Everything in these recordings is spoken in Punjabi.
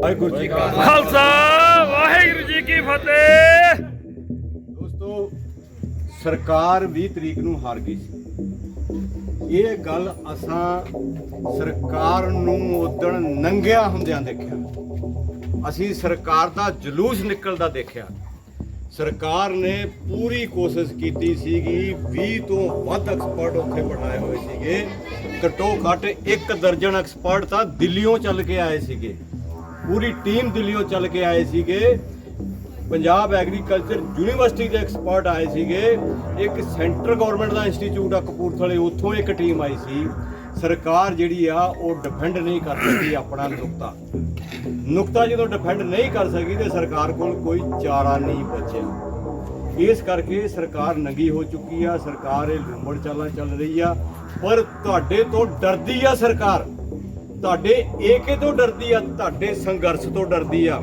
ਵਾਹਿਗੁਰੂ ਜੀ ਕਾ ਖਾਲਸਾ, ਵਾਹਿਗੁਰੂ ਜੀ ਕੀ ਫਤਿਹ। ਦੋਸਤੋ, ਸਰਕਾਰ 20 ਤਰੀਕ ਨੂੰ ਹਾਰ ਗਈ ਸੀ। ਇਹ ਗੱਲ ਅਸਾਂ ਸਰਕਾਰ ਨੂੰ ਉਦਣ ਨੰਗਿਆ ਹੁੰਦਿਆਂ ਦੇਖਿਆ। ਅਸੀਂ ਸਰਕਾਰ ਦਾ ਜਲੂਸ ਨਿਕਲਦਾ ਦੇਖਿਆ। ਸਰਕਾਰ ਨੇ ਪੂਰੀ ਕੋਸ਼ਿਸ਼ ਕੀਤੀ ਸੀਗੀ 20 ਤੋਂ ਵੱਧ ਐਕਸਪਰਟ ਉੱਥੇ ਬਿਠਾਏ ਹੋਏ ਸੀਗੇ। ਘੱਟੋ ਘੱਟ ਇੱਕ ਦਰਜਨ ਐਕਸਪਰਟ ਤਾਂ ਦਿੱਲੀੋਂ ਚੱਲ ਕੇ ਆਏ ਸੀਗੇ। ਪੂਰੀ ਟੀਮ ਦਿੱਲੀੋਂ ਚੱਲ ਕੇ ਆਏ ਸੀਗੇ। ਪੰਜਾਬ ਐਗਰੀਕਲਚਰ ਯੂਨੀਵਰਸਿਟੀ ਦੇ ਐਕਸਪਰਟ ਆਏ ਸੀਗੇ। ਇੱਕ ਸੈਂਟਰ ਗਵਰਨਮੈਂਟ ਦਾ ਇੰਸਟੀਚਿਊਟ ਆ ਕਪੂਰਥਲੇ, ਉੱਥੋਂ ਇੱਕ ਟੀਮ ਆਈ ਸੀ। ਸਰਕਾਰ ਜਿਹੜੀ ਆ, ਉਹ ਡਿਫੈਂਡ ਨਹੀਂ ਕਰ ਸਕੀ ਆਪਣਾ ਨੁਕਤਾ। ਨੁਕਤਾ ਜਦੋਂ ਡਿਫੈਂਡ ਨਹੀਂ ਕਰ ਸਕੀ ਤੇ ਸਰਕਾਰ ਕੋਲ ਕੋਈ ਚਾਰਾ ਨਹੀਂ ਬਚਿਆ। ਇਸ ਕਰਕੇ ਸਰਕਾਰ ਨੰਗੀ ਹੋ ਚੁੱਕੀ ਆ, ਸਰਕਾਰ ਇਹ ਲੁੰਬੜ ਚਾਲਾਂ ਚੱਲ ਰਹੀ ਆ। ਪਰ ਤੁਹਾਡੇ ਤੋਂ ਡਰਦੀ ਆ ਸਰਕਾਰ। ਤੁਹਾਡੇ ਏਕੇ ਤੋਂ ਡਰਦੀ ਆ, ਤੁਹਾਡੇ ਸੰਘਰਸ਼ ਤੋਂ ਡਰਦੀ ਆ।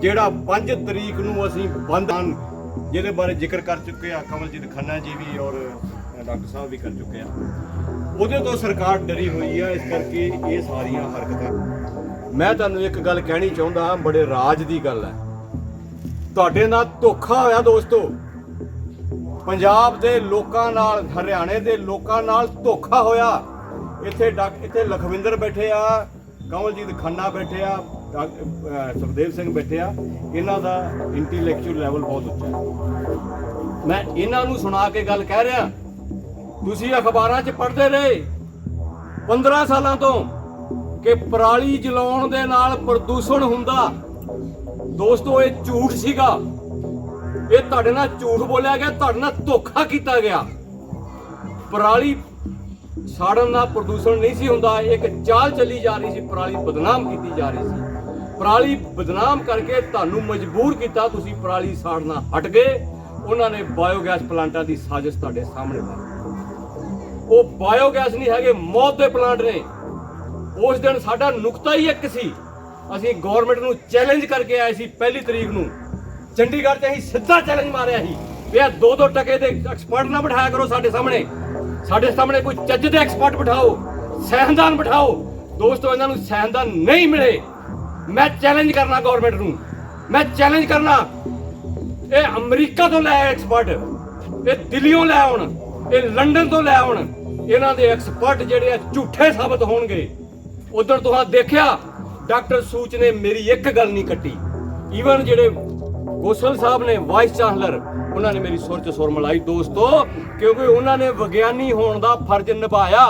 ਜਿਹੜਾ 5 ਤਰੀਕ ਨੂੰ ਅਸੀਂ ਬੰਦ ਹਨ ਜਿਹਦੇ ਬਾਰੇ ਜ਼ਿਕਰ ਕਰ ਚੁੱਕੇ ਆ, ਕਮਲਜੀਤ ਖੰਨਾ ਜੀ ਵੀ ਔਰ ਡਾਕਟਰ ਸਾਹਿਬ ਵੀ ਕਰ ਚੁੱਕੇ ਆ। ਉਹਦੇ ਤੋਂ ਸਰਕਾਰ ਡਰੀ ਹੋਈ ਆ, ਇਸ ਕਰਕੇ ਇਹ ਸਾਰੀਆਂ ਹਰਕਤਾਂ। ਮੈਂ ਤੁਹਾਨੂੰ ਇੱਕ ਗੱਲ ਕਹਿਣੀ ਚਾਹੁੰਦਾ ਹਾਂ, ਬੜੇ ਰਾਜ ਦੀ ਗੱਲ ਹੈ। ਤੁਹਾਡੇ ਨਾਲ ਧੋਖਾ ਹੋਇਆ ਦੋਸਤੋ। ਪੰਜਾਬ ਦੇ ਲੋਕਾਂ ਨਾਲ, ਹਰਿਆਣੇ ਦੇ ਲੋਕਾਂ ਨਾਲ ਧੋਖਾ ਹੋਇਆ। ਇੱਥੇ ਡਾਕ, ਇੱਥੇ ਲਖਵਿੰਦਰ ਬੈਠੇ ਆ, ਕਮਲਜੀਤ ਖੰਨਾ ਬੈਠੇ ਆ, ਡਾਕ- ਸੁਖਦੇਵ ਸਿੰਘ ਬੈਠੇ ਆ। ਇਹਨਾਂ ਦਾ ਇੰਟੈਲੈਕਚੁਅਲ ਲੈਵਲ ਬਹੁਤ ਉੱਚਾ ਹੈ। ਮੈਂ ਇਹਨਾਂ ਨੂੰ ਸੁਣਾ ਕੇ ਗੱਲ ਕਹਿ ਰਿਹਾ। ਤੁਸੀਂ ਅਖਬਾਰਾਂ 'ਚ ਪੜ੍ਹਦੇ ਰਹੇ। 15 ਸਾਲਾਂ ਤੋਂ ਕਿ ਪਰਾਲੀ ਜਲਾਉਣ ਦੇ ਨਾਲ ਪ੍ਰਦੂਸ਼ਣ ਹੁੰਦਾ। ਦੋਸਤੋ, ਇਹ ਝੂਠ ਸੀਗਾ। ਇਹ ਤੁਹਾਡੇ ਨਾਲ ਝੂਠ ਬੋਲਿਆ ਗਿਆ, ਤੁਹਾਡੇ ਨਾਲ ਧੋਖਾ ਕੀਤਾ ਗਿਆ। ਪਰਾਲੀ ਸਾੜਨ ਨਾਲ ਪ੍ਰਦੂਸ਼ਣ ਨਹੀਂ ਸੀ ਹੁੰਦਾ। ਇੱਕ ਚਾਲ ਚੱਲੀ ਜਾ ਰਹੀ ਸੀ, ਪਰਾਲੀ ਬਦਨਾਮ ਕੀਤੀ ਜਾ ਰਹੀ ਸੀ। ਪਰਾਲੀ ਬਦਨਾਮ ਕਰਕੇ ਤੁਹਾਨੂੰ ਮਜਬੂਰ ਕੀਤਾ ਤੁਸੀਂ ਪਰਾਲੀ ਸਾੜਨਾ ਹਟ ਗਏ। ਉਹਨਾਂ ਨੇ ਬਾਇਓਗੈਸ ਪਲਾਂਟਾਂ ਦੀ ਸਾਜ਼ਿਸ਼ ਤੁਹਾਡੇ ਸਾਹਮਣੇ ਪਾਈ ਉਹ ਬਾਇਓਗੈਸ ਨਹੀਂ ਹੈਗੇ, ਮੌਤ ਦੇ ਪਲਾਂਟ ਨੇ। ਉਸ ਦਿਨ ਸਾਡਾ ਨੁਕਤਾ ਹੀ ਇੱਕ ਸੀ। ਅਸੀਂ ਗਵਰਨਮੈਂਟ ਨੂੰ ਚੈਲੰਜ ਕਰਕੇ ਆਏ ਸੀ ਪਹਿਲੀ ਤਰੀਕ ਨੂੰ। ਚੰਡੀਗੜ੍ਹ 'ਚ ਅਸੀਂ ਸਿੱਧਾ ਚੈਲੰਜ ਮਾਰਿਆ ਸੀ ਵੀ ਇਹ ਦੋ ਦੋ ਟਕੇ ਦੇ ਐਕਸਪਰਟ ਨਾ ਬਿਠਾਇਆ ਕਰੋ ਸਾਡੇ ਸਾਹਮਣੇ। ਸਾਡੇ ਸਾਹਮਣੇ ਕੋਈ ਚੱਜ ਦੇ ਐਕਸਪਰਟ ਬਿਠਾਓ, ਸਹਿਨਦਾਨ ਬਿਠਾਓ। ਦੋਸਤੋ, ਇਹਨਾਂ ਨੂੰ ਸਹਿਨਦਾਨ ਨਹੀਂ ਮਿਲੇ। ਮੈਂ ਚੈਲੰਜ ਕਰਨਾ ਗਵਰਨਮੈਂਟ ਨੂੰ। ਮੈਂ ਚੈਲੰਜ ਕਰਨਾ। ਇਹ ਅਮਰੀਕਾ ਤੋਂ ਲੈ ਐਕਸਪਰਟ ਇਹ ਦਿੱਲੀੋਂ ਲੈ ਆਉਣ। ਇਹ ਲੰਡਨ ਤੋਂ ਲੈ ਆਉਣ। ਇਹਨਾਂ ਦੇ ਐਕਸਪਰਟ ਜਿਹੜੇ ਆ ਝੂਠੇ ਸਾਬਤ ਹੋਣਗੇ। ਉਧਰ ਤੁਸੀਂ ਦੇਖਿਆ, ਡਾਕਟਰ ਸੂਚ ਨੇ ਮੇਰੀ ਇੱਕ ਗੱਲ ਨਹੀਂ ਕੱਟੀ। ਈਵਨ ਜਿਹੜੇ ਗੋਸਲ ਸਾਹਿਬ ਨੇ ਵਾਈਸ ਚਾਂਸਲਰ ਉਹਨਾਂ ਨੇ ਮੇਰੀ ਸੁਰ ਚ ਸੁਰ ਮਿਲਾਈ। ਦੋਸਤੋ, ਕਿਉਂਕਿ ਉਹਨਾਂ ਨੇ ਵਿਗਿਆਨੀ ਹੋਣ ਦਾ ਫਰਜ਼ ਨਿਭਾਇਆ,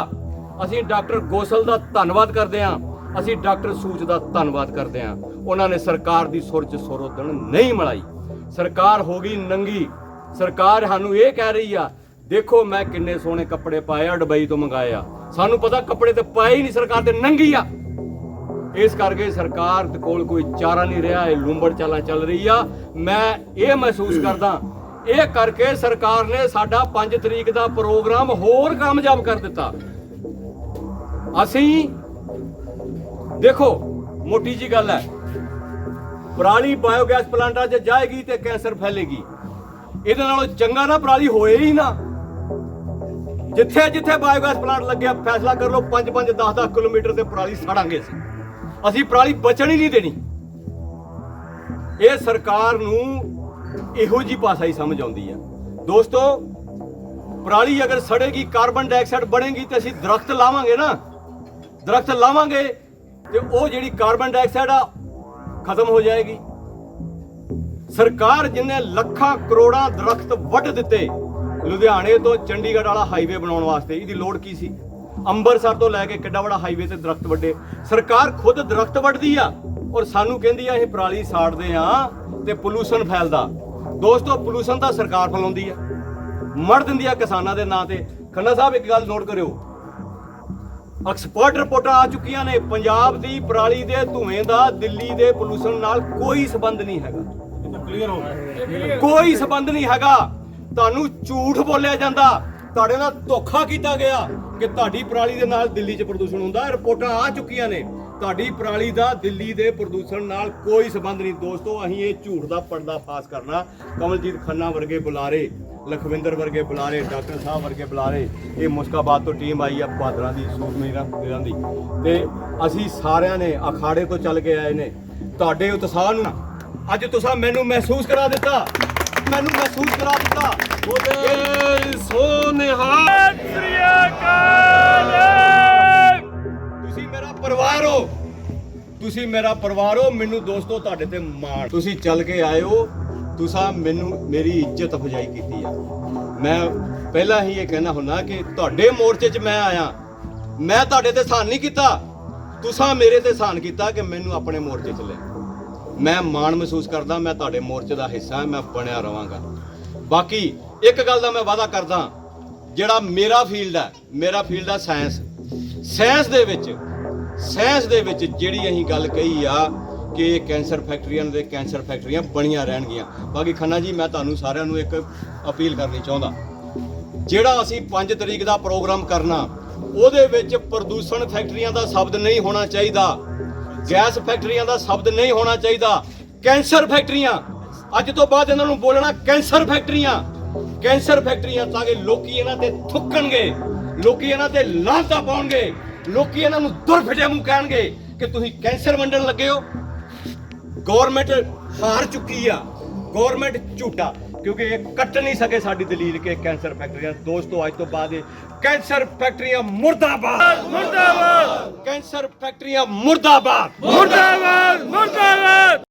ਅਸੀਂ ਡਾਕਟਰ ਗੋਸਲ ਦਾ ਧੰਨਵਾਦ ਕਰਦੇ ਹਾਂ, ਅਸੀਂ ਡਾਕਟਰ ਸੂਚ ਦਾ ਧੰਨਵਾਦ ਕਰਦੇ ਹਾਂ। ਉਹਨਾਂ ਨੇ ਸਰਕਾਰ ਦੀ ਸੁਰ ਚ ਸੁਰ ਉਦਣ ਨਹੀਂ ਮਿਲਾਈ। ਸਰਕਾਰ ਹੋ ਗਈ ਨੰਗੀ। ਸਰਕਾਰ ਸਾਨੂੰ ਇਹ ਕਹਿ ਰਹੀ ਆ ਦੇਖੋ ਮੈਂ ਕਿੰਨੇ ਸੋਹਣੇ ਕੱਪੜੇ ਪਾਏ ਆ ਦੁਬਈ ਤੋਂ ਮੰਗਾਏ ਆ। ਸਾਨੂੰ ਪਤਾ ਕੱਪੜੇ ਤੇ ਪਾਏ ਹੀ ਨਹੀਂ, ਸਰਕਾਰ ਤੇ ਨੰਗੀ ਆ। ਇਸ ਕਰਕੇ ਸਰਕਾਰ ਦੇ ਕੋਲ ਕੋਈ ਚਾਰਾ ਨਹੀਂ ਰਿਹਾ, ਇਹ ਲੂੰਬੜ ਚਾਲਾਂ ਚੱਲ ਰਹੀ ਆ। ਮੈਂ ਇਹ ਮਹਿਸੂਸ ਕਰਦਾ, ਇਹ ਕਰਕੇ ਸਰਕਾਰ ਨੇ ਸਾਡਾ 5 ਤਰੀਕ ਦਾ ਪ੍ਰੋਗਰਾਮ ਹੋਰ ਕਾਮਯਾਬ ਕਰ ਦਿੱਤਾ। ਅਸੀਂ, ਦੇਖੋ, ਮੋਟੀ ਜੀ ਗੱਲ ਹੈ, ਪਰਾਲੀ ਬਾਇਓਗੈਸ ਪਲਾਂਟਾਂ 'ਚ ਜਾਏਗੀ ਤੇ ਕੈਂਸਰ ਫੈਲੇਗੀ। ਇਹਦੇ ਨਾਲੋਂ ਚੰਗਾ ਨਾ ਪਰਾਲੀ ਹੋਏ ਹੀ ਨਾ। ਜਿੱਥੇ ਜਿੱਥੇ ਬਾਇਓਗੈਸ ਪਲਾਂਟ ਲੱਗਿਆ ਫੈਸਲਾ ਕਰ ਲਓ 5 5 10 10 ਕਿਲੋਮੀਟਰ ਤੇ ਪਰਾਲੀ ਸਾੜਾਂਗੇ ਅਸੀਂ। ਅਸੀਂ ਪਰਾਲੀ ਬਚਣ ਹੀ ਨਹੀਂ ਦੇਣੀ। ਇਹ ਸਰਕਾਰ ਨੂੰ ਇਹੋ ਜੀ ਭਾਸ਼ਾ ਹੀ ਸਮਝ ਆਉਂਦੀ ਆ। ਦੋਸਤੋ, ਪਰਾਲੀ ਅਗਰ ਸੜੇਗੀ, ਕਾਰਬਨ ਡਾਈਆਕਸਾਈਡ ਬਣੇਗੀ ਤੇ ਅਸੀਂ ਦਰਖਤ ਲਾਵਾਂਗੇ ਨਾ। ਦਰਖਤ ਲਾਵਾਂਗੇ ਤੇ ਉਹ ਜਿਹੜੀ ਕਾਰਬਨ ਡਾਈਆਕਸਾਈਡ ਆ, ਖਤਮ ਹੋ ਜਾਏਗੀ। ਸਰਕਾਰ ਜਿਨੇ ਲੱਖਾਂ ਕਰੋੜਾਂ ਦਰਖਤ ਵੱਢ ਦਿੱਤੇ ਲੁਧਿਆਣੇ ਤੋਂ ਚੰਡੀਗੜ੍ਹ ਵਾਲਾ ਹਾਈਵੇ ਬਣਾਉਣ ਵਾਸਤੇ ਇਹਦੀ ਲੋੜ ਕੀ ਸੀ? ਅੰਮ੍ਰਿਤਸਰ ਤੋਂ ਲੈ ਕੇ ਕਿੱਡਾ ਵੱਡਾ ਹਾਈਵੇ ਤੇ ਦਰਖਤ ਵੱਡੇ। ਸਰਕਾਰ ਖੁਦ ਦਰਖਤ ਵੱਢਦੀ ਆ ਔਰ ਸਾਨੂੰ ਕਹਿੰਦੀ ਆ ਇਹ ਪਰਾਲੀ ਸਾੜਦੇ ਆ ਤੇ ਪੋਲੂਸ਼ਨ ਫੈਲਦਾ। ਦੋਸਤੋ ਪੋਲੂਸ਼ਨ ਤਾਂ ਸਰਕਾਰ ਫੈਲਾਉਂਦੀ ਆ। ਮੜ ਦਿੰਦੀ ਆ ਕਿਸਾਨਾਂ ਦੇ ਨਾਂ ਤੇ। ਖੰਨਾ ਸਾਹਿਬ ਇੱਕ ਗੱਲ ਨੋਟ ਕਰਿਓ। ਐਕਸਪਰਟ ਰਿਪੋਰਟਾਂ ਆ ਚੁੱਕੀਆਂ ਨੇ। ਪੰਜਾਬ ਦੀ ਪਰਾਲੀ ਦੇ ਧੂਏ ਦਾ ਦਿੱਲੀ ਦੇ ਪੋਲੂਸ਼ਨ ਨਾਲ ਕੋਈ ਸਬੰਧ ਨਹੀਂ ਹੈਗਾ। ਕਲੀਅਰ ਹੋ ਗਿਆ। ਕੋਈ ਸਬੰਧ ਨਹੀਂ ਹੈਗਾ। ਤੁਹਾਨੂੰ ਝੂਠ ਬੋਲਿਆ ਜਾਂਦਾ। ਤੁਹਾਡੇ ਨਾਲ ਧੋਖਾ ਕੀਤਾ ਗਿਆ ਕਿ ਤੁਹਾਡੀ ਪਰਾਲੀ ਦੇ ਨਾਲ ਦਿੱਲੀ 'ਚ ਪ੍ਰਦੂਸ਼ਣ ਹੁੰਦਾ। ਰਿਪੋਰਟਾਂ ਆ ਚੁੱਕੀਆਂ ਨੇ। ਤੁਹਾਡੀ ਪਰਾਲੀ ਦਾ ਦਿੱਲੀ ਦੇ ਪ੍ਰਦੂਸ਼ਣ ਨਾਲ ਕੋਈ ਸਬੰਧ ਨਹੀਂ। ਦੋਸਤੋ, ਅਸੀਂ ਇਹ ਝੂਠ ਦਾ ਪਰਦਾ ਫਾਸ ਕਰਨਾ। ਕਮਲਜੀਤ ਖੰਨਾ ਵਰਗੇ ਬੁਲਾਰੇ, ਲਖਵਿੰਦਰ ਵਰਗੇ ਬੁਲਾਰੇ, ਡਾਕਟਰ ਸਾਹਿਬ ਵਰਗੇ ਬੁਲਾਰੇ, ਇਹ ਮੁਸਕਾਬਾਦ ਤੋਂ ਟੀਮ ਆਈ ਆ ਬਹਾਦਰਾਂ ਦੀ ਸੂਰਮੀਰਾਂ ਵੀਰਾਂ ਦੀ। ਤੇ ਅਸੀਂ ਸਾਰਿਆਂ ਨੇ ਅਖਾੜੇ ਤੋਂ ਚੱਲ ਕੇ ਆਏ ਨੇ। ਤੁਹਾਡੇ ਉਤਸ਼ਾਹ ਨੂੰ ਅੱਜ ਤੁਸੀਂ ਮੈਨੂੰ ਮਹਿਸੂਸ ਕਰਾ ਦਿੱਤਾ। ਮੈਨੂੰ ਮਹਿਸੂਸ ਕਰਾ ਦਿੱਤਾ। ਬੋਲੇ ਸੋਨਿਹਾ ਸਤਿ ਸ੍ਰੀ ਅਕਾਲ ਤੁਸੀਂ ਮੇਰਾ ਪਰਿਵਾਰ ਹੋ। ਤੁਸੀਂ ਮੇਰਾ ਪਰਿਵਾਰ ਹੋ ਮੈਨੂੰ ਦੋਸਤੋ ਤੁਹਾਡੇ ਤੇ ਮਾਣ। ਤੁਸੀਂ ਚੱਲ ਕੇ ਆਏ ਹੋ ਤੁਸੀਂ ਮੈਨੂੰ ਮੇਰੀ ਇੱਜ਼ਤ ਅਫਜਾਈ ਕੀਤੀ ਆ। ਮੈਂ ਪਹਿਲਾਂ ਹੀ ਇਹ ਕਹਿਣਾ ਹੁੰਦਾ ਕਿ ਤੁਹਾਡੇ ਮੋਰਚੇ 'ਚ ਮੈਂ ਆਇਆ। ਮੈਂ ਤੁਹਾਡੇ ਤੇ ਸਹਾਨ ਨਹੀਂ ਕੀਤਾ। ਤੁਸੀਂ ਮੇਰੇ ਤੇ ਸਹਾਨ ਕੀਤਾ ਕਿ ਮੈਨੂੰ ਆਪਣੇ ਮੋਰਚੇ 'ਚ ਲੈ ਮੈਂ ਮਾਣ ਮਹਿਸੂਸ ਕਰਦਾ, ਮੈਂ ਤੁਹਾਡੇ ਮੋਰਚੇ ਦਾ ਹਿੱਸਾ ਹਾਂ ਮੈਂ ਬਣਿਆ ਰਵਾਂਗਾ ਬਾਕੀ ਇੱਕ ਗੱਲ ਦਾ ਮੈਂ ਵਾਅਦਾ ਕਰਦਾ, ਜਿਹੜਾ ਮੇਰਾ ਫੀਲਡ ਹੈ, ਮੇਰਾ ਫੀਲਡ ਹੈ ਸਾਇੰਸ ਸਾਇੰਸ ਦੇ ਵਿੱਚ ਸਾਇੰਸ ਦੇ ਵਿੱਚ ਜਿਹੜੀ ਅਸੀਂ ਗੱਲ ਕਹੀ ਆ ਕਿ ਕੈਂਸਰ ਫੈਕਟਰੀਆਂ ਦੇ ਕੈਂਸਰ ਫੈਕਟਰੀਆਂ ਬਣੀਆਂ ਰਹਿਣਗੀਆਂ। ਬਾਕੀ ਖੰਨਾ ਜੀ, ਮੈਂ ਤੁਹਾਨੂੰ ਸਾਰਿਆਂ ਨੂੰ ਇੱਕ ਅਪੀਲ ਕਰਨੀ ਚਾਹੁੰਦਾ, ਜਿਹੜਾ ਅਸੀਂ 5 ਤਰੀਕ ਦਾ ਪ੍ਰੋਗਰਾਮ ਕਰਨਾ, ਉਹਦੇ ਵਿੱਚ ਪ੍ਰਦੂਸ਼ਣ ਫੈਕਟਰੀਆਂ ਦਾ ਸ਼ਬਦ ਨਹੀਂ ਹੋਣਾ ਚਾਹੀਦਾ। ਗੈਸ ਫੈਕਟਰੀਆਂ ਦਾ ਸ਼ਬਦ ਨਹੀਂ ਹੋਣਾ ਚਾਹੀਦਾ। ਕੈਂਸਰ ਫੈਕਟਰੀਆਂ। ਅੱਜ ਤੋਂ ਬਾਅਦ ਇਹਨਾਂ ਨੂੰ ਬੋਲਣਾ ਕੈਂਸਰ ਫੈਕਟਰੀਆਂ। ਕੈਂਸਰ ਫੈਕਟਰੀਆਂ ਤਾਂ ਕਿ ਲੋਕੀ ਇਹਨਾਂ ਤੇ ਥੁੱਕਣਗੇ। ਲੋਕੀ ਇਹਨਾਂ ਤੇ ਲਾਂਤਾ ਪਾਉਣਗੇ। ਲੋਕੀ ਇਹਨਾਂ ਨੂੰ ਦੁਰ ਮੂੰਹ ਕਹਿਣਗੇ ਕਿ ਤੁਸੀਂ ਕੈਂਸਰ ਵੰਡਣ ਲੱਗੇ ਹੋ। ਗਵਰਨਮੈਂਟ ਹਾਰ ਚੁੱਕੀ ਆ। ਗਵਰਨਮੈਂਟ ਝੂਠਾ। ਕਿਉਂਕਿ ਇਹ ਕੱਟ ਨਹੀਂ ਸਕੇ ਸਾਡੀ ਦਲੀਲ ਕਿ ਕੈਂਸਰ ਫੈਕਟਰੀਆਂ। ਦੋਸਤੋ, ਅੱਜ ਤੋਂ ਬਾਅਦ ਇਹ ਕੈਂਸਰ ਫੈਕਟਰੀਆਂ ਮੁਰਦਾਬਾਦ। ਮੁਰਦਾਬਾਦ। ਕੈਂਸਰ ਫੈਕਟਰੀਆਂ ਮੁਰਦਾਬਾਦ। ਮੁਰਦਾਬਾਦ ਮੁਰਦਾਬਾਦ।